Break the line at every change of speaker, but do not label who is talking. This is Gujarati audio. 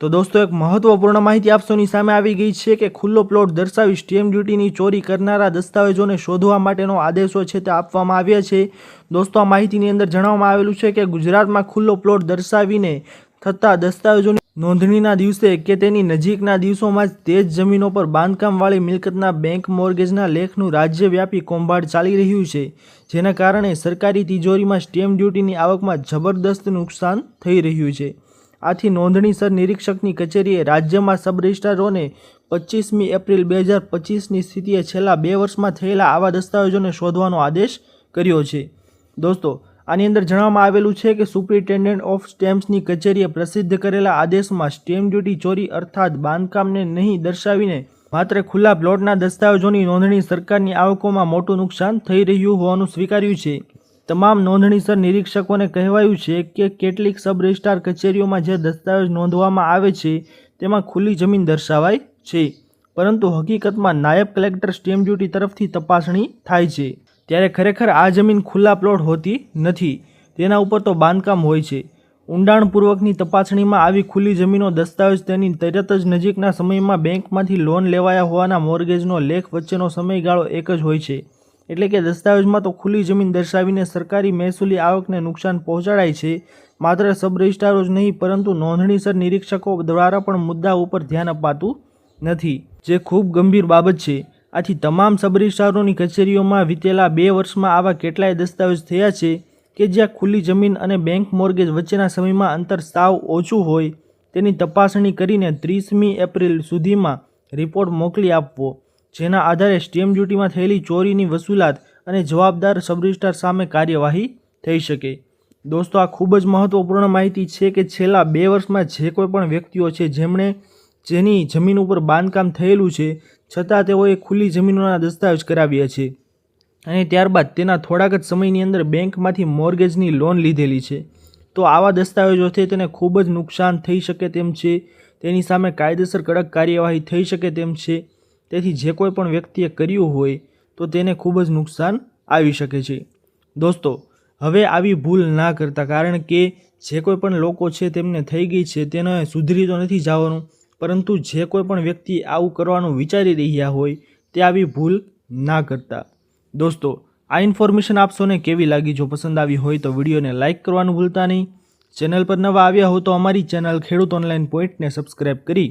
તો દોસ્તો, એક મહત્વપૂર્ણ માહિતી આપસોની સામે આવી ગઈ છે કે ખુલ્લો પ્લોટ દર્શાવી સ્ટેમ્પ ડ્યુટીની ચોરી કરનારા દસ્તાવેજોને શોધવા માટેનો આદેશો છે તે આપવામાં આવ્યા છે. દોસ્તો, આ માહિતીની અંદર જણાવવામાં આવેલું છે કે ગુજરાતમાં ખુલ્લો પ્લોટ દર્શાવીને થતા દસ્તાવેજોની નોંધણીના દિવસે કે તેની નજીકના દિવસોમાં જ તે જ જમીનો પર બાંધકામવાળી મિલકતના બેંક મોર્ગેજના લેખનું રાજ્યવ્યાપી કૌભાંડ ચાલી રહ્યું છે, જેના કારણે સરકારી તિજોરીમાં સ્ટેમ્પ ડ્યુટીની આવકમાં જબરદસ્ત નુકસાન થઈ રહ્યું છે. આથી નોંધણીસર નિરીક્ષકની કચેરીએ રાજ્યમાં સબ રજિસ્ટ્રારોને પચીસમી એપ્રિલ બે હજાર પચીસની સ્થિતિએ છેલ્લા બે વર્ષમાં થયેલા આવા દસ્તાવેજોને શોધવાનો આદેશ કર્યો છે. દોસ્તો, આની અંદર જણાવવામાં આવેલું છે કે સુપ્રિન્ટેન્ડન્ટ ઓફ સ્ટેમ્પ્સની કચેરીએ પ્રસિદ્ધ કરેલા આદેશમાં સ્ટેમ્પ ડ્યુટી ચોરી અર્થાત બાંધકામને નહીં દર્શાવીને માત્ર ખુલ્લા પ્લોટના દસ્તાવેજોની નોંધણી સરકારની આવકોમાં મોટું નુકસાન થઈ રહ્યું હોવાનું સ્વીકાર્યું છે. તમામ નોંધણીસર નિરીક્ષકોને કહેવાયું છે કે કેટલીક સબ રજિસ્ટ્રાર કચેરીઓમાં જે દસ્તાવેજ નોંધવામાં આવે છે, તેમાં ખુલ્લી જમીન દર્શાવાય છે. પરંતુ હકીકતમાં નાયબ કલેક્ટર સ્ટેમ્પ ડ્યુટી તરફથી તપાસણી થાય છે. ત્યારે ખરેખર આ જમીન ખુલ્લા પ્લોટ હોતી નથી. તેના ઉપર તો બાંધકામ હોય છે. ઊંડાણપૂર્વકની તપાસણીમાં આવી ખુલ્લી જમીનો દસ્તાવેજ તેની તરત જ નજીકના સમયમાં બેંકમાંથી લોન લેવાયા હોવાના મોર્ગેજનો લેખ વચ્ચેનો સમયગાળો એક જ હોય છે. એટલે કે દસ્તાવેજમાં તો ખુલ્લી જમીન દર્શાવીને સરકારી મહેસૂલી આવકને નુકસાન પહોંચાડાય છે. માત્ર સબ જ નહીં, પરંતુ નોંધણીસર નિરીક્ષકો દ્વારા પણ મુદ્દા ઉપર ધ્યાન અપાતું નથી, જે ખૂબ ગંભીર બાબત છે. આથી તમામ સબ રજિસ્ટ્રારોની કચેરીઓમાં વીતેલા બે વર્ષમાં આવા કેટલાય દસ્તાવેજ થયા છે કે જ્યાં ખુલ્લી જમીન અને બેંક મોર્ગેજ વચ્ચેના સમયમાં અંતર સાવ ઓછું હોય, તેની તપાસણી કરીને ત્રીસમી એપ્રિલ સુધીમાં રિપોર્ટ મોકલી આપવો. જેના આધારે સ્ટેમ્પ ડ્યુટીમાં થયેલી ચોરીની વસૂલાત અને જવાબદાર સબરજિસ્ટ્રાર સામે કાર્યવાહી થઈ શકે. દોસ્તો, આ ખૂબ જ મહત્વપૂર્ણ માહિતી છે કે છેલ્લા બે વર્ષમાં જે કોઈ પણ વ્યક્તિઓ છે, જેમણે જેની જમીન ઉપર બાંધકામ થયેલું છે, છતાં તેઓએ ખુલ્લી જમીનોના દસ્તાવેજ કરાવ્યા છે અને ત્યારબાદ તેના થોડાક જ સમયની અંદર બેંકમાંથી મોર્ગેજની લોન લીધેલી છે. તો આવા દસ્તાવેજોથી તેને ખૂબ જ નુકસાન થઈ શકે તેમ છે, તેની સામે કાયદેસર કડક કાર્યવાહી થઈ શકે તેમ છે તેથી જે કોઈ પણ વ્યક્તિએ કર્યું હોય તો તેને ખૂબ જ નુકસાન આવી શકે છે. દોસ્તો, હવે આવી ભૂલ ના કરતા કારણ કે જે કોઈ પણ લોકો છે તેમને થઈ ગઈ છે તેને સુધરી તો નથી જવાનું, પરંતુ જે કોઈ પણ વ્યક્તિ આવું કરવાનું વિચારી રહ્યા હોય તે આવી ભૂલ ના કરતા. દોસ્તો, આ ઇન્ફોર્મેશન આપશોને કેવી લાગી? જો પસંદ આવી હોય તો વિડીયોને લાઇક કરવાનું ભૂલતા નહીં. ચેનલ પર નવા આવ્યા હો તો અમારી ચેનલ ખેડૂત ઓનલાઈન પોઈન્ટને સબસ્ક્રાઈબ કરી